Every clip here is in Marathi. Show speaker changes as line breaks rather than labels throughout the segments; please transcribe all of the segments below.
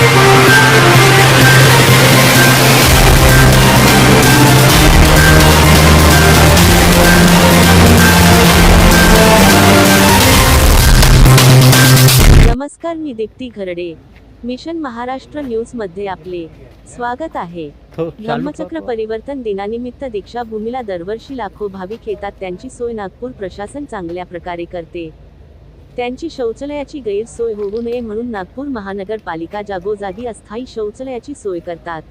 नमस्कार मी दीप्ती घरडे. मिशन महाराष्ट्र न्यूजमध्ये आपले स्वागत आहे. धम्मचक्र परिवर्तन दिनानिमित्त दीक्षाभूमीला दरवर्षी लाखो भाविक येतात. त्यांची सोय नागपूर प्रशासन चांगल्या प्रकारे करते. त्यांची शौचालयाची गैरसोय होऊ नये म्हणून नागपूर महानगरपालिका जागोजागी अस्थायी शौचालयाची सोय करतात.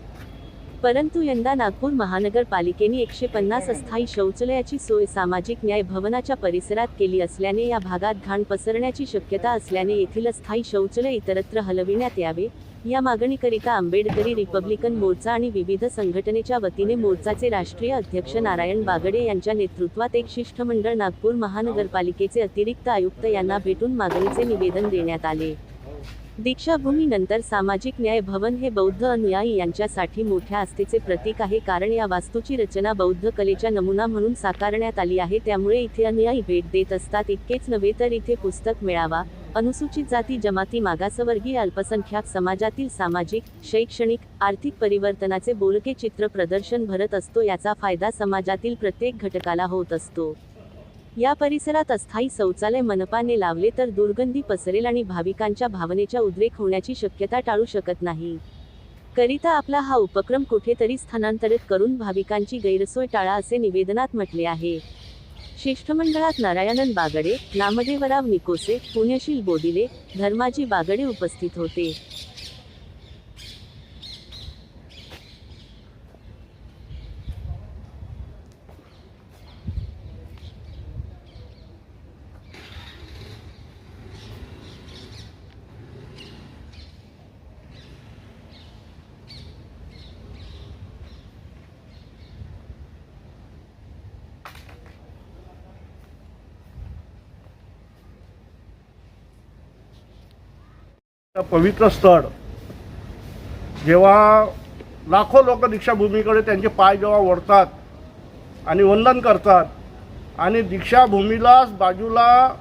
परंतु यंदा नागपूर महानगरपालिकेने एकशे पन्नास अस्थायी शौचालयाची सोय सामाजिक न्याय भवनाच्या परिसरात केली असल्याने या भागात घाण पसरण्याची शक्यता असल्याने येथील अस्थायी शौचालय इतरत्र हलविण्यात यावे. या मागणीकरिता आंबेडकरी रिपब्लिकन मोर्चा आणि विविध संघटनेच्या वतीने मोर्चाचे राष्ट्रीय अध्यक्ष नारायण बागडे यांच्या नेतृत्वात एक शिष्टमंडळ नागपूर महानगरपालिकेचे अतिरिक्त आयुक्त यांना भेटून मागणीचे निवेदन देण्यात आले. दीक्षाभूमीनंतर सामाजिक न्याय भवन हे बौद्ध अनुयायी यांच्यासाठी मोठ्या आस्थेचे प्रतीक आहे कारण या वास्तूची रचना बौद्ध कलेच्या नमुना म्हणून साकारण्यात आली आहे. त्यामुळे इथे अनुयायी भेट देत असतात. इतकेच नव्हे तर इथे पुस्तक मेळावा अनुसूचित जाती जमाती मागासवर्गीय अल्पसंख्याक समाजातील सामाजिक शैक्षणिक आर्थिक परिवर्तनाचे बोलके चित्र प्रदर्शन भरत असतो. याचा फायदा समाजातील प्रत्येक घटकाला होत असतो. या परिसरात अस्थायी शौचालय मनपाने लावले तर दुर्गंधी पसरेल आणि भाविकांच्या भावनेच्या उद्रेक होण्याची शक्यता टाळू शकत नाही. करिता आपला हा उपक्रम कुठेतरी स्थानांतरित करून भाविकांची गैरसोय टाळा असे निवेदनात म्हटले आहे. शिष्टमंडळात नारायणन बागडे नामदेवराव निकोसे पुण्यशील बोदिले धर्माजी बागडे उपस्थित होते.
पवित्र स्थळ. जेव्हा लाखो लोक दीक्षाभूमीकडे त्यांचे पाय जेव्हा ओढतात आणि वंदन करतात आणि दीक्षाभूमीलाच बाजूला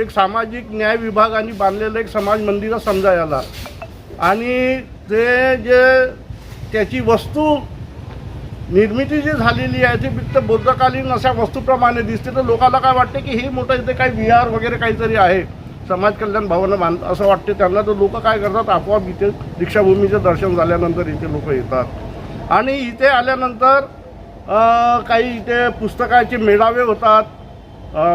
एक सामाजिक न्याय विभागाने बांधलेलं एक समाज मंदिर समजा याला आणि ते जे त्याची वस्तू निर्मिती जी झालेली आहे ती फक्त बौद्धकालीन अशा वस्तूप्रमाणे दिसते. तर लोकांना काय वाटते की हे मोठं इथे काही विहार वगैरे काहीतरी आहे? समाज कल्याण भवन बांध असं वाटते त्यांना तर लोक काय करतात? आपोआप इथे दीक्षाभूमीचं दर्शन झाल्यानंतर इथे लोक येतात. आणि इथे आल्यानंतर काही इथे पुस्तकाचे मेळावे होतात.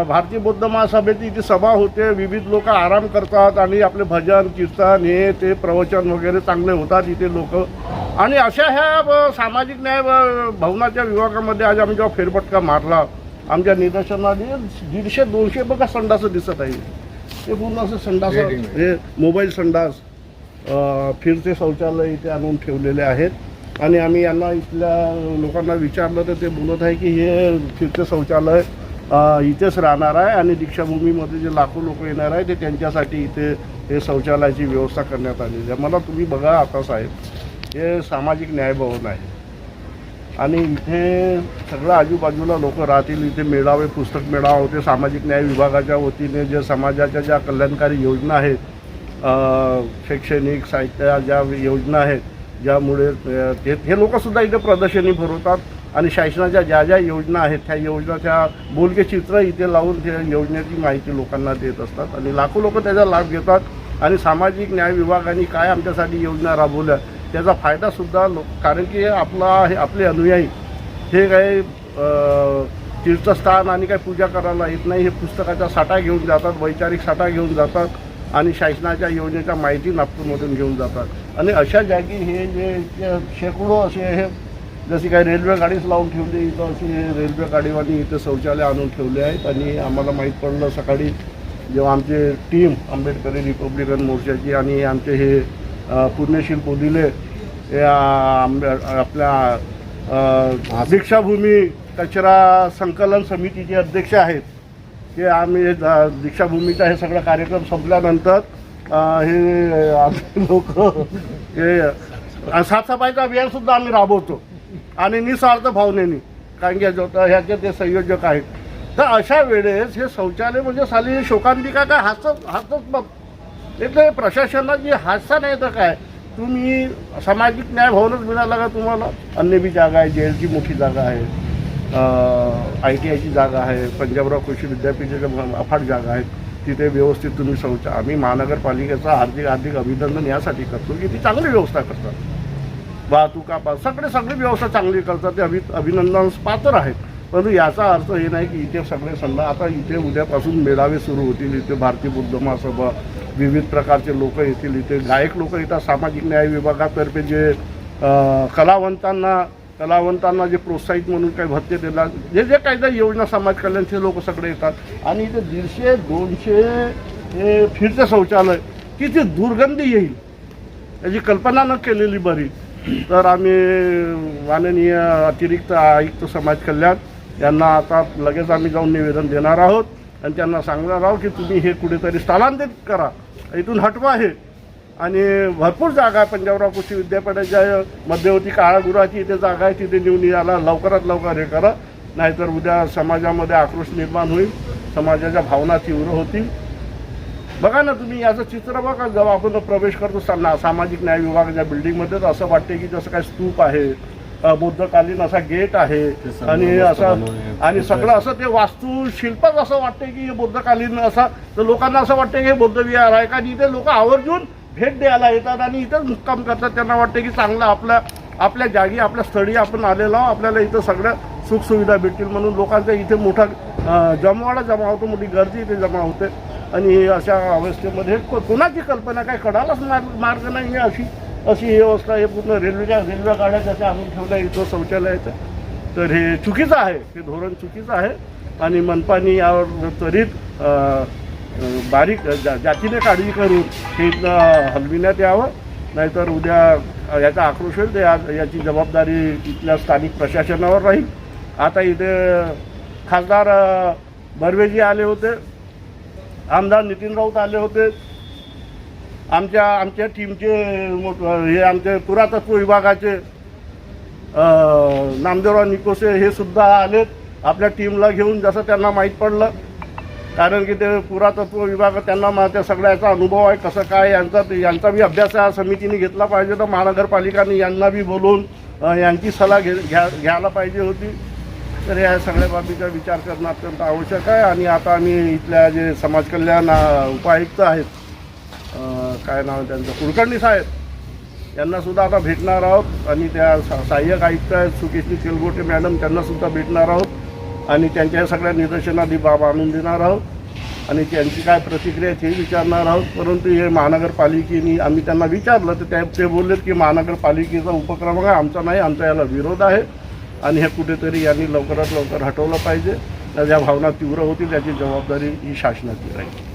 भारतीय बौद्ध महासभेची इथे सभा होते. विविध लोक आराम करतात आणि आपले भजन कीर्तन हे ते प्रवचन वगैरे चांगले होतात इथे लोक. आणि अशा ह्या सामाजिक न्याय भवनाच्या विभागामध्ये आज आम्ही जेव्हा फेरफटका मारला आमच्या निदर्शनाने दीडशे दोनशे बघा संडासं दिसत आहे ते पूर्ण असं संडास हे मोबाईल संडास फिरते शौचालय इथे आणून ठेवलेले आहेत. आणि आम्ही यांना इथल्या लोकांना विचारलं तर ते बोलत आहे की हे फिरते शौचालय इथेच राहणार आहे आणि दीक्षाभूमीमध्ये जे लाखो लोक येणार आहे ते त्यांच्यासाठी इथे हे शौचालयाची व्यवस्था करण्यात आलेली आहे. मला तुम्ही बघा आता साहेब हे सामाजिक न्याय भवन आहे. आणि इथे सगळं आजूबाजूला लोक राहतील. इथे मेळावे पुस्तक मेळावा होते. सामाजिक न्याय विभागाच्या वतीने जे समाजाच्या ज्या कल्याणकारी योजना आहेत शैक्षणिक साहित्य ज्या योजना आहेत ज्यामुळे ते हे लोकसुद्धा इथे प्रदर्शनी भरवतात आणि शासनाच्या ज्या ज्या योजना आहेत त्या योजनाच्या बोलके चित्र इथे लावून त्या योजनेची माहिती लोकांना देत असतात आणि लाखो लोक त्याचा लाभ घेतात. आणि सामाजिक न्याय विभागाने काय आमच्यासाठी योजना राबवल्या त्याचा फायदासुद्धा लोक कारण की आपला हे आपले अनुयायी हे काही तीर्थस्थान आणि काही पूजा करायला येत नाही हे पुस्तकाचा साठा घेऊन जातात वैचारिक साठा घेऊन जातात आणि शासनाच्या योजनेच्या माहिती नागपूरमधून घेऊन जातात. आणि अशा जागी हे जे शेकडो असे हे जशी काही रेल्वे गाडीच लावून ठेवली इथं अशी हे रेल्वे गाडीवानी इथं शौचालय आणून ठेवले आहेत आणि आम्हाला माहीत पडलं सकाळी जेव्हा आमचे टीम आंबेडकरी रिपब्लिकन मोर्चाची आणि आमचे हे पुण्यशील पोदिले या आपल्या दीक्षाभूमी कचरा संकलन समितीचे अध्यक्ष आहेत. ते आम्ही दीक्षाभूमीचा हे सगळं कार्यक्रम संपल्यानंतर हे आम्ही लोक हे अ, साफसफाईचा अभियानसुद्धा आम्ही राबवतो. आणि निस्वार्थ भावनेने कारण की ह्याचे ते संयोजक आहेत. तर अशा वेळेस हे शौचालय म्हणजे साली शोकांतिका काय हसत हसत बघ इथलं प्रशासनाला जे हादसा नाही तर काय? तुम्ही सामाजिक न्याय भवनच मिळाला का तुम्हाला? अन्य बी जागा आहे जेलची मोठी जागा आहे आय टी आयची जागा आहे पंजाबराव कृषी विद्यापीठाच्या अफाट जागा आहेत. तिथे व्यवस्थित तुम्ही संस्था आम्ही महानगरपालिकेचं हार्दिक हार्दिक अभिनंदन यासाठी करतो की ती चांगली व्यवस्था करतात. वाहतुकापास सगळे सगळी व्यवस्था चांगली करतात. ते अभि अभिनंदन पात्र आहेत. परंतु याचा अर्थ हे नाही की इथे सगळे समजा आता इथे उद्यापासून मेळावे सुरू होतील इथे भारतीय बुद्ध महासभा विविध प्रकारचे लोक येतील इथे गायक लोक येतात सामाजिक न्याय विभागातर्फे जे कलावंतांना कलावंतांना जे प्रोत्साहित म्हणून काही भत्ते देतात जे जे काही काही योजना समाज कल्याणचे लोक सगळे येतात. आणि इथे दीडशे दोनशे हे फिरते शौचालय किती दुर्गंधी येईल याची कल्पना न केलेली बरी. तर आम्ही माननीय अतिरिक्त आयुक्त समाज कल्याण त्यांना आता लगेच आम्ही जाऊन निवेदन देणार आहोत. आणि त्यांना सांगणार आहोत की तुम्ही हे कुठेतरी स्थलांतरित करा. इथून हटवा हे. आणि भरपूर जागा आहे पंजाबराव कृषी विद्यापीठाच्या मध्यवर्ती काळागृहाची इथे जागा आहे. तिथे नेऊन याला लवकरात लवकर हे करा. नाहीतर उद्या समाजामध्ये आक्रोश निर्माण होईल. समाजाच्या भावना तीव्र होतील. बघा ना तुम्ही याचं चित्र बघा. जेव्हा आपण प्रवेश करतो सामाजिक न्याय विभागाच्या बिल्डिंगमध्ये तर असं वाटते की जसं काय स्तूप आहे. बुद्धकालीन असा गेट आहे आणि असं आणि सगळं असं ते वास्तुशिल्पच असं वाटते की हे बुद्धकालीन असा तर लोकांना असं वाटतं की हे बुद्ध विहार आहे. कारण इथे लोक आवर्जून भेट द्यायला येतात आणि इथंच मुक्काम करतात. त्यांना वाटते की चांगलं आपल्या आपल्या जागी आपल्या स्थळी आपण आलेलो आहोत. आपल्याला इथं सगळ्या सुखसुविधा भेटतील म्हणून लोकांचा इथे मोठा जमावाडा जमा होतो. मोठी गर्दी इथे जमा होते. आणि अशा अवस्थेमध्ये कोणाची कल्पना काय? कळालाच मार्ग मार्ग नाही आहे अशी. अशी ही व्यवस्था हे पूर्ण रेल्वेच्या रेल्वे गाड्या त्याच्या आणून ठेवल्या इथं शौचालयाचं. तर हे चुकीचं आहे. हे धोरण चुकीचं आहे. आणि मनपानी यावर त्वरित बारीक जा जातीने काळजी करून हे हलविण्यात यावं. नाहीतर उद्या याचा आक्रोश होईल. ते याची जबाबदारी इथल्या स्थानिक प्रशासनावर राहील. आता इथे खासदार बर्वेजी आले होते. आमदार नितीन राऊत आले होते. आमच्या आमच्या टीमचे हे आमचे पुरातत्व विभागाचे नामदेवराव निकोसे हे सुद्धा आलेत. आपल्या टीमला घेऊन जसं त्यांना माहीत पडलं. कारण की ते पुरातत्व विभाग त्यांना मा त्या सगळ्याचा अनुभव आहे कसं काय यांचा यांचा बी अभ्यास या समितीने घेतला पाहिजे. तर महानगरपालिकाने यांना बी बोलवून यांची सलाह घे घ्या घ्यायला पाहिजे होती. तर या सगळ्या बाबीचा विचार करणं अत्यंत आवश्यक आहे. आणि आता आम्ही इथल्या जे समाज कल्याण उपायुक्त आहेत काय नाव आहे त्यांचं? कुलकर्णी साहेब. यांनासुद्धा आता भेटणार आहोत. आणि त्या सा- सहाय्यक आयुक्त आहेत सुकेशनी तेलगोटे मॅडम त्यांनासुद्धा भेटणार आहोत. आणि त्यांच्या या सगळ्या निदर्शनाधी बाब आणून देणार आहोत. आणि त्यांची काय प्रतिक्रिया आहे ते विचारणार आहोत. परंतु हे महानगरपालिकेने आम्ही त्यांना विचारलं तर त्या ते बोललेत की महानगरपालिकेचा उपक्रम आहे आमचा नाही आमचा याला विरोध आहे. आणि हे कुठेतरी यांनी लवकरात लवकर हटवलं पाहिजे. त्या ज्या भावना तीव्र होतील त्याची जबाबदारी ही शासनाची राहील.